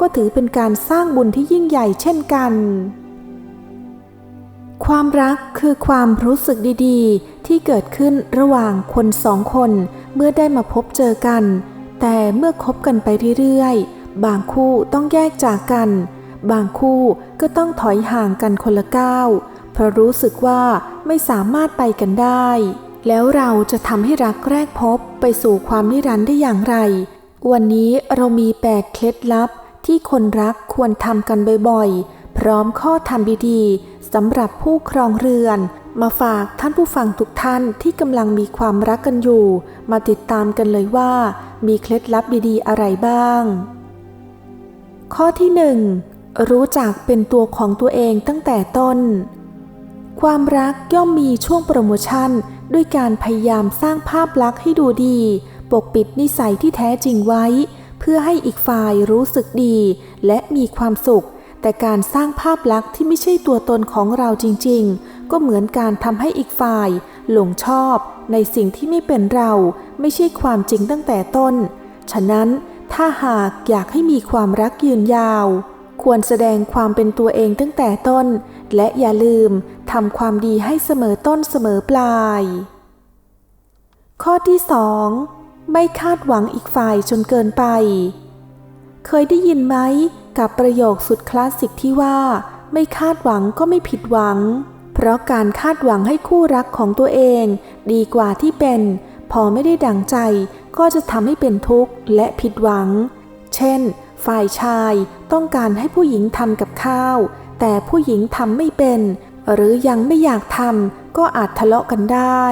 ก็ถือเป็นการสร้างบุญที่ยิ่งใหญ่เช่นกัน ความรักคือความรู้สึกดีๆ ที่เกิดขึ้นระหว่างคนสองคนเมื่อได้มาพบเจอกัน แต่เมื่อคบกันไปเรื่อยๆ บางคู่ต้องแยกจากกัน บางคู่ก็ต้องถอยห่างกันคนละก้าว เพราะรู้สึกว่าไม่สามารถไปกันได้ แล้วเราจะทำให้รักแรกพบไปสู่ความนิรันดร์ได้อย่างไร วันนี้เรามีแปดเคล็ดลับ ที่คนรักควรทำกันบ่อยๆ พร้อมข้อธรรมดีๆสำหรับผู้ครองเรือน มาฝากท่านผู้ฟังทุกท่านที่กำลังมีความรักกันอยู่ มาติดตามกันเลยว่า มีเคล็ดลับดีๆ อะไรบ้าง ข้อที่หนึ่งรู้จักเป็นตัวของตัวเองตั้งแต่ต้น ความรักย่อมมีช่วงโปรโมชั่น ด้วยการพยายามสร้างภาพลักษณ์ให้ดูดี ปกปิดนิสัยที่แท้จริงไว้ เพื่อให้อีกฝ่ายรู้สึกดีและมีความสุข แต่การสร้างภาพลักษณ์ที่ไม่ใช่ตัวตนของเราจริงๆ ก็เหมือนการทำให้อีกฝ่าย หลงชอบ ในสิ่งที่ไม่เป็นเรา ไม่ใช่ความจริงตั้งแต่ต้น ฉะนั้นถ้าหากอยากให้มีความรักยืนยาว ควรแสดงความเป็นตัวเองตั้งแต่ต้น และอย่าลืมทำความดีให้เสมอต้นเสมอปลาย ข้อที่สอง ไม่คาดหวังอีกฝ่ายจนเกินไป เคยได้ยินไหมกับประโยคสุดคลาสสิกที่ว่า ไม่คาดหวังก็ไม่ผิดหวัง เพราะการคาดหวังให้คู่รักของตัวเอง ดีกว่าที่เป็น พอไม่ได้ดังใจก็จะทำให้เป็นทุกข์และผิดหวัง เช่น ฝ่ายชายต้องการให้ผู้หญิงทำกับข้าว แต่ผู้หญิงทำไม่เป็น หรือยังไม่อยากทำก็อาจทะเลาะกันได้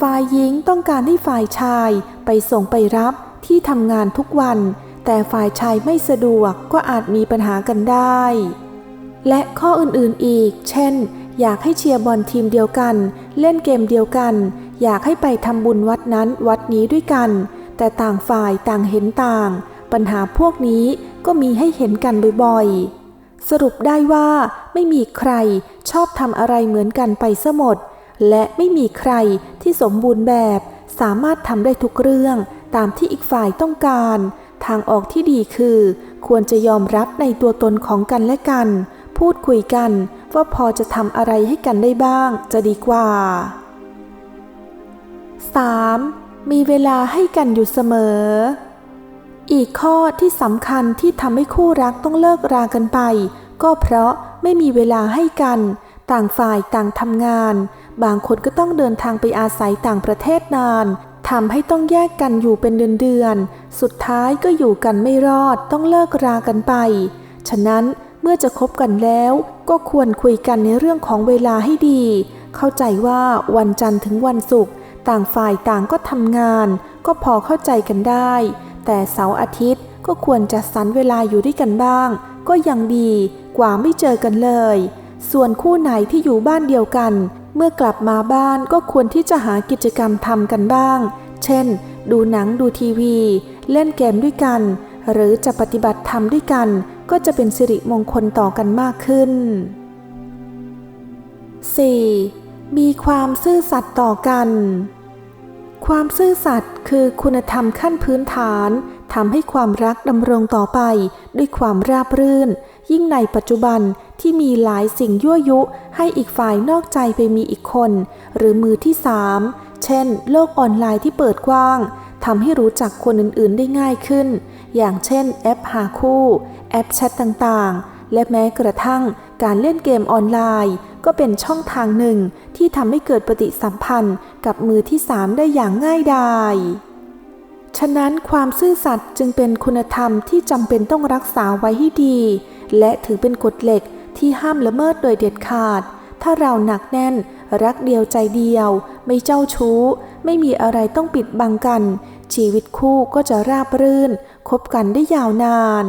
ฝ่ายหญิงต้องการให้ฝ่ายชายไปส่งไปรับที่ทำงานทุกวัน แต่ฝ่ายชายไม่สะดวกก็อาจมีปัญหากันได้ และข้ออื่นๆอีก เช่น อยากให้เชียร์บอลทีมเดียวกัน เล่นเกมเดียวกัน อยากให้ไปทำบุญวัดนั้นวัดนี้ด้วยกัน แต่ต่างฝ่ายต่างเห็นต่าง ปัญหาพวกนี้ก็มีให้เห็นกันบ่อยๆ สรุปได้ว่าไม่มีใครชอบทำอะไรเหมือนกันไปซะหมด และไม่มีใครที่สมบูรณ์แบบ สามารถทำได้ทุกเรื่องตามที่อีกฝ่ายต้องการ ทางออกที่ดีคือ ควรจะยอมรับในตัวตนของกันและกัน พูดคุยกันว่าพอจะทำอะไรให้กันได้บ้างจะดีกว่า 3. มีเวลาให้กันอยู่เสมอ อีกข้อที่สำคัญที่ทำให้คู่รักต้องเลิกรากันไป ก็เพราะไม่มีเวลาให้กัน ต่างฝ่ายต่างทำงาน บางคนก็ต้องเดินทางไปอาศัยต่างประเทศนานทำให้ต้องแยกกันอยู่เป็นเดือนๆ สุดท้ายก็อยู่กันไม่รอดต้องเลิกรากันไป ฉะนั้นเมื่อจะคบกันแล้วก็ควรคุยกันในเรื่องของเวลาให้ดี เข้าใจว่าวันจันทร์ถึงวันศุกร์ต่างฝ่ายต่างก็ทำงาน ก็พอเข้าใจกันได้ แต่เสาร์อาทิตย์ก็ควรจะสรรเวลาอยู่ด้วยกันบ้าง ก็ยังดีกว่าไม่เจอกันเลย ส่วนคู่ไหนที่อยู่บ้านเดียวกัน เมื่อกลับมาบ้านก็ควรที่จะหากิจกรรมทำกันบ้าง เช่น ดูหนังดูทีวี เล่นเกมด้วยกัน หรือจะปฏิบัติธรรมด้วยกัน ก็จะเป็นสิริมงคลต่อกันมากขึ้น 4. มีความซื่อสัตย์ต่อกัน ความซื่อสัตย์คือคุณธรรมขั้นพื้นฐานทำให้ความรักดำรงต่อไปด้วยความราบรื่น ยิ่งในปัจจุบัน ที่มีหลายสิ่งยั่วยุให้อีกฝ่ายนอกใจไปมีอีกคน หรือมือที่สามเช่น โลกออนไลน์ที่เปิดกว้างทำให้รู้จักคนอื่นๆได้ง่ายขึ้น อย่างเช่น แอปหาคู่ แอปแชทต่างๆ และแม้กระทั่งการเล่นเกมออนไลน์ ก็เป็นช่องทางหนึ่งที่ทำให้เกิดปฏิสัมพันธ์กับมือที่สามได้อย่างง่ายดายฉะนั้นความซื่อสัตย์จึงเป็นคุณธรรมที่จำเป็นต้องรักษาไว้ให้ดี และถือเป็นกฎเหล็ก ที่ห้ามละเมิดโดยเด็ดขาด ถ้าเราหนักแน่น รักเดียวใจเดียว ไม่เจ้าชู้ ไม่มีอะไรต้องปิดบังกัน ชีวิตคู่ก็จะราบรื่น คบกันได้ยาวนาน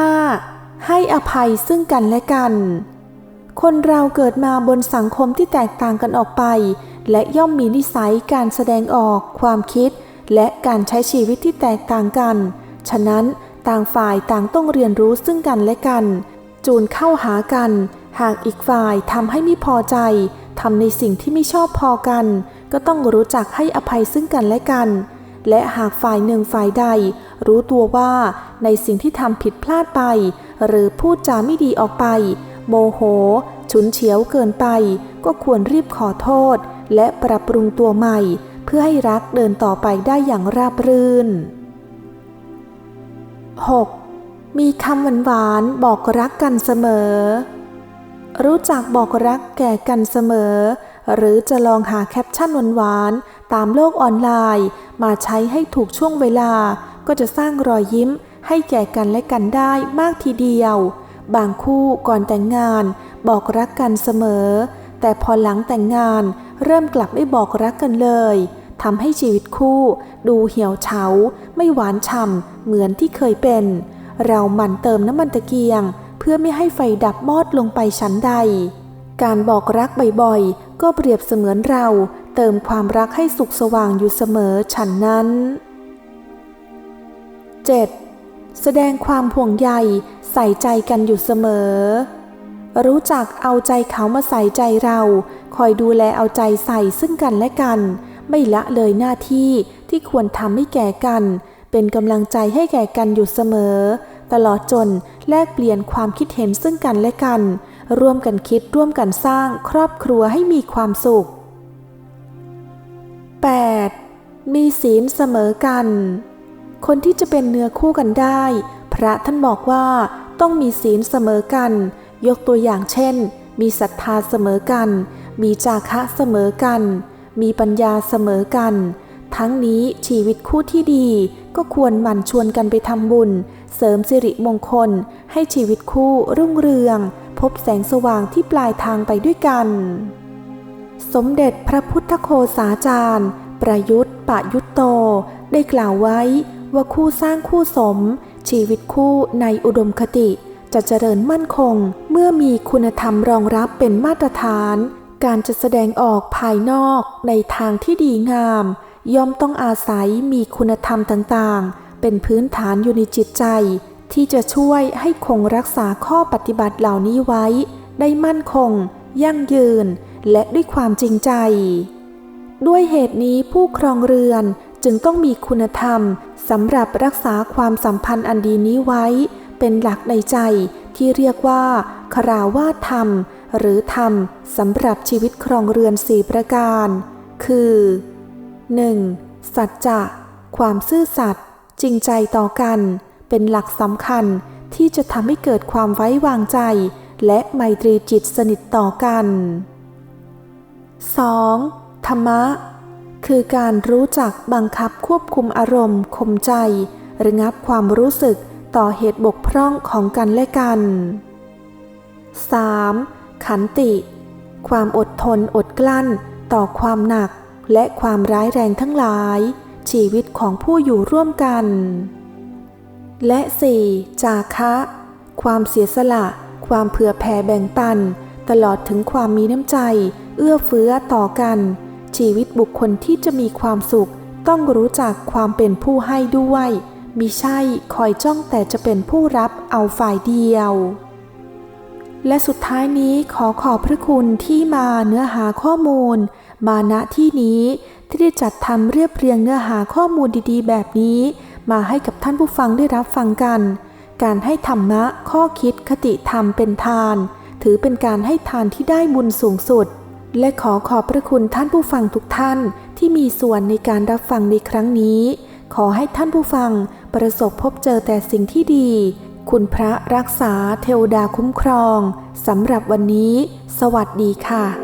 5. ให้อภัยซึ่งกันและกัน คนเราเกิดมาบนสังคมที่แตกต่างกันออกไป และย่อมมีนิสัยการแสดงออก ความคิด และการใช้ชีวิตที่แตกต่างกัน ฉะนั้น ต่างฝ่ายต่างต้องเรียนรู้ซึ่งกันและกัน จูนเข้าหากัน หากอีกฝ่ายทำให้ไม่พอใจทำในสิ่งที่ไม่ชอบพอกัน ก็ต้องรู้จักให้อภัยซึ่งกันและกัน และหากฝ่ายหนึ่งฝ่ายใด รู้ตัวว่าในสิ่งที่ทำผิดพลาดไป หรือพูดจาไม่ดีออกไป โมโห ฉุนเฉียวเกินไป ก็ควรรีบขอโทษ และปรับปรุงตัวใหม่ เพื่อให้รักเดินต่อไปได้อย่างราบรื่น 6. มีคำหวานๆบอกรักกันเสมอ รู้จักบอกรักแก่กันเสมอ หรือจะลองหาแคปชั่นหวานๆตามโลกออนไลน์ มาใช้ให้ถูกช่วงเวลา ก็จะสร้างรอยยิ้มให้แก่กันและกันได้มากทีเดียว บางคู่ก่อนแต่งงาน บอกรักกันเสมอ แต่พอหลังแต่งงาน เริ่มกลับไม่บอกรักกันเลยทำให้ชีวิตคู่ ดูเหี่ยวเฉา ไม่หวานฉ่ำเหมือนที่เคยเป็น เราหมั่นเติมน้ำมันตะเกียง เพื่อไม่ให้ไฟดับมอดลงไปชั้นใด การบอกรักบ่อยๆ ก็เปรียบเสมือนเราเติมความรักให้สุขสว่างอยู่เสมอฉันนั้น 7. แสดงความห่วงใยใส่ใจกันอยู่เสมอ รู้จักเอาใจเขามาใส่ใจเรา คอยดูแลเอาใจใส่ซึ่งกันและกัน ไม่ละเลยหน้าที่ที่ควรทำให้แก่กัน เป็นกำลังใจให้แก่กันอยู่เสมอ ตลอดจนแลกเปลี่ยนความคิดเห็นซึ่งกันและกัน ร่วมกันคิดร่วมกันสร้างครอบครัวให้มีความสุข 8. มีศีลเสมอกัน คนที่จะเป็นเนื้อคู่กันได้ พระท่านบอกว่าต้องมีศีลเสมอกัน ยกตัวอย่างเช่น มีศรัทธาเสมอกัน มีจาคะเสมอกัน มีปัญญาเสมอกัน ทั้งนี้ชีวิตคู่ที่ดีก็ควรหมั่นชวนกันไปทำบุญ เสริมสิริมงคล ให้ชีวิตคู่รุ่งเรือง พบแสงสว่างที่ปลายทางไปด้วยกัน สมเด็จพระพุทธโคสาจารย์ ประยุทธ์ปะยุตโต ได้กล่าวไว้ว่าคู่สร้างคู่สม ชีวิตคู่ในอุดมคติจะเจริญมั่นคงเมื่อมีคุณธรรมรองรับเป็นมาตรฐาน การจะแสดงออกภายนอกในทางที่ดีงาม ย่อมต้องอาศัยมีคุณธรรมต่างๆ เป็นพื้นฐานอยู่ในจิตใจ ที่จะช่วยให้คงรักษาข้อปฏิบัติเหล่านี้ไว้ ได้มั่นคง ยั่งยืน และด้วยความจริงใจ ด้วยเหตุนี้ผู้ครองเรือนจึงต้องมีคุณธรรมสำหรับรักษาความสัมพันธ์อันดีนี้ไว้ เป็นหลักในใจที่เรียกว่าคราวาธรรม หรือธรรมสำหรับชีวิตครองเรือนสี่ประการ คือ 1. สัจจะ ความซื่อสัตย์จริงใจต่อกัน เป็นหลักสำคัญที่จะทำให้เกิดความไว้วางใจ และไมตรีจิตสนิทต่อกัน 2. ธรรมะ คือการรู้จักบังคับควบคุมอารมณ์ข่มใจ ระงับความรู้สึกต่อเหตุบกพร่องของกันและกัน 3. ขันติ ความอดทนอดกลั้นต่อความหนักและความร้ายแรงทั้งหลาย ชีวิตของผู้อยู่ร่วมกัน และ 4. จาคะ ความเสียสละ ความเผื่อแผ่แบ่งปัน ตลอดถึงความมีน้ำใจ เอื้อเฟื้อต่อกัน ชีวิตบุคคลที่จะมีความสุข ต้องรู้จักความเป็นผู้ให้ด้วยมิใช่คอยจ้องแต่จะเป็นผู้รับเอาฝ่ายเดียว และสุดท้ายนี้ขอขอบพระคุณที่มาเนื้อหาข้อมูล มาณที่นี้ที่ได้จัดทำเรียบเรียงเนื้อหาข้อมูลดีๆ แบบนี้ มาให้กับท่านผู้ฟังได้รับฟังกัน การให้ธรรมะข้อคิดคติธรรมเป็นทาน ถือเป็นการให้ทานที่ได้บุญสูงสุด และขอขอบพระคุณท่านผู้ฟังทุกท่านที่มีส่วนในการรับฟังในครั้งนี้ ขอให้ท่านผู้ฟังประสบพบเจอแต่สิ่งที่ดี คุณพระรักษาเทวดาคุ้มครองสำหรับวันนี้ สวัสดีค่ะ